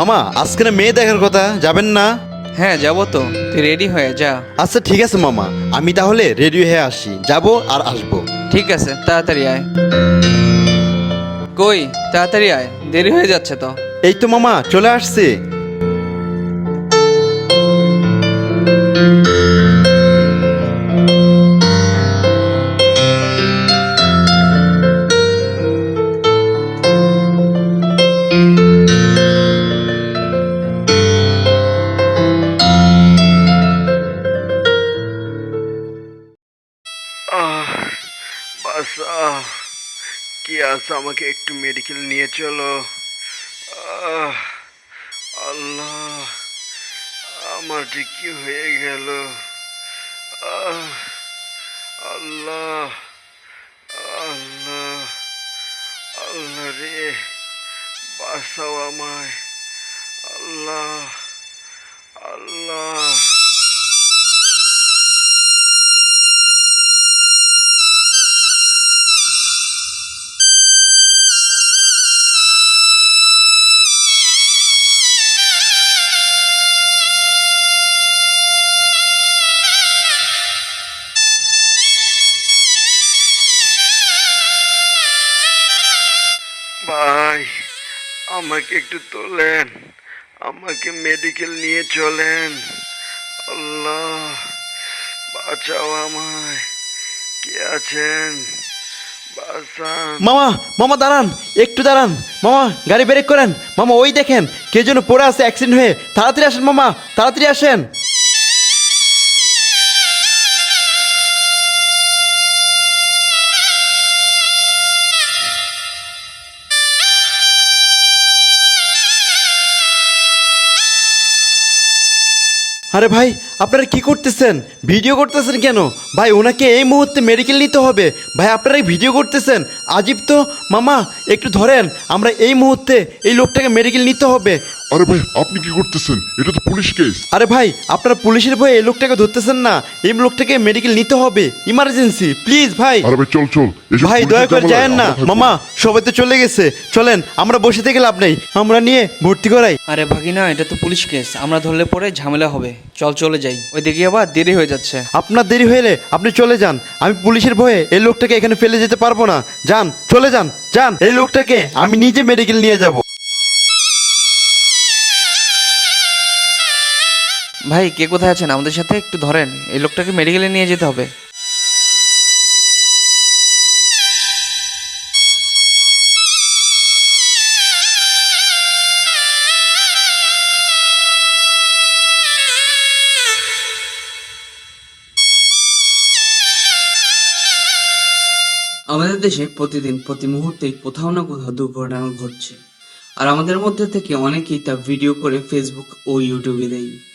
মামা আজকে না মেয়ে দেখার কথা যাবেন না? হ্যাঁ যাব তো। তুই রেডি হয়ে যা। আচ্ছা ঠিক আছে মামা। আমি তাহলে রেডি হয়ে আসি। যাব আর আসব। ঠিক আছে তাড়াতাড়ি আয়। কই তাড়াতাড়ি আয়। দেরি হয়ে যাচ্ছে তো। এই তো মামা চলে আসছে। বাস কি আছে আমাকে একটু মেডিকেল নিয়ে চলো। আল্লাহ, আমার যে কি হয়ে গেল। আল্লাহ আল্লাহ আল্লাহ রে, বাঁচাও আমায়। আল্লাহ আল্লাহ। ভাই, আমাকে একটু তোলেন, আমাকে মেডিকেল নিয়ে চলেন। আল্লাহ, বাঁচাও আমায়। কে আছেন? মামা মামা দাঁড়ান, একটু দাঁড়ান। মামা, গাড়ি ব্রেক করেন। মামা, ওই দেখেন, কে যেন পড়ে আছে অ্যাক্সিডেন্ট হয়ে। তাড়াতাড়ি আসেন, মামা, তাড়াতাড়ি আসেন। আরে ভাই, আপনারা কি করতেছেন? ভিডিও করতেছেন কেন? ভাই, ওনাকে এই মুহূর্তে মেডিকেল নিতে হবে। ভাই আপনারা ভিডিও করতেছেন। আজীব তো, মামা, একটু ধরেন, আমরা এই মুহূর্তে এই লোকটাকে মেডিকেল নিতে হবে। আরে ভাই আপনি কি করতেছেন? এটা তো পুলিশ কেস। আরে ভাই আপনারা পুলিশের ভয়ে এই লোকটাকে ধরতেছেন না। এই লোকটাকে মেডিকেল নিতে হবে। ইমার্জেন্সি প্লিজ ভাই। আরে ভাই চল চল। এসব ভাই পুলিশের দয়া করে ঝামেলায় যায়েন না। আমরা থাকব। মামা সবাই তো চলে গেছে। চলেন আমরা বসে থেকে লাভ নেই। আমরা নিয়ে ভর্তি করাই। আরে ভাগিনা এটা তো পুলিশ কেস। আমরা ধরলে পরে ঝামেলা হবে। চল চলে যাই। ওই ওইদিকে আবার দেরি হয়ে যাচ্ছে। আপনার দেরি হলে আপনি চলে যান। আমি পুলিশের ভয়ে এই লোকটাকে এখানে ফেলে যেতে পারব না। যান চলে যান যান। এই লোকটাকে আমি নিজে মেডিকেল নিয়ে যাব। ভাই, কে কোথায় আছেন? আমাদের সাথে একটু ধরেন। এই লোকটাকে মেডিকেলে নিয়ে যেতে হবে। আমাদের দেশে প্রতিদিন, প্রতি মুহূর্তেই কোথাও না কোথাও দুর্ঘটনা ঘটছে। আর আমাদের মধ্যে থেকে অনেকেই তা ভিডিও করে ফেসবুক ও ইউটিউবে দেয়।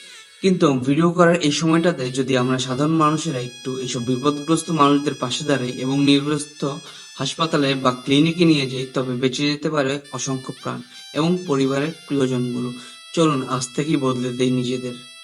কিন্তু ভিডিও করার এই সময়টাতে যদি আমরা সাধারণ মানুষেরা একটু এইসব বিপদগ্রস্ত মানুষদের পাশে দাঁড়াই এবং নির্গ্রস্ত হাসপাতালে বা ক্লিনিকে নিয়ে যাই, তবে বেঁচে যেতে পারে অসংখ্য প্রাণ এবং পরিবারের প্রিয়জনগুলো। চলুন, আজ থেকেই বদলে দেই নিজেদের।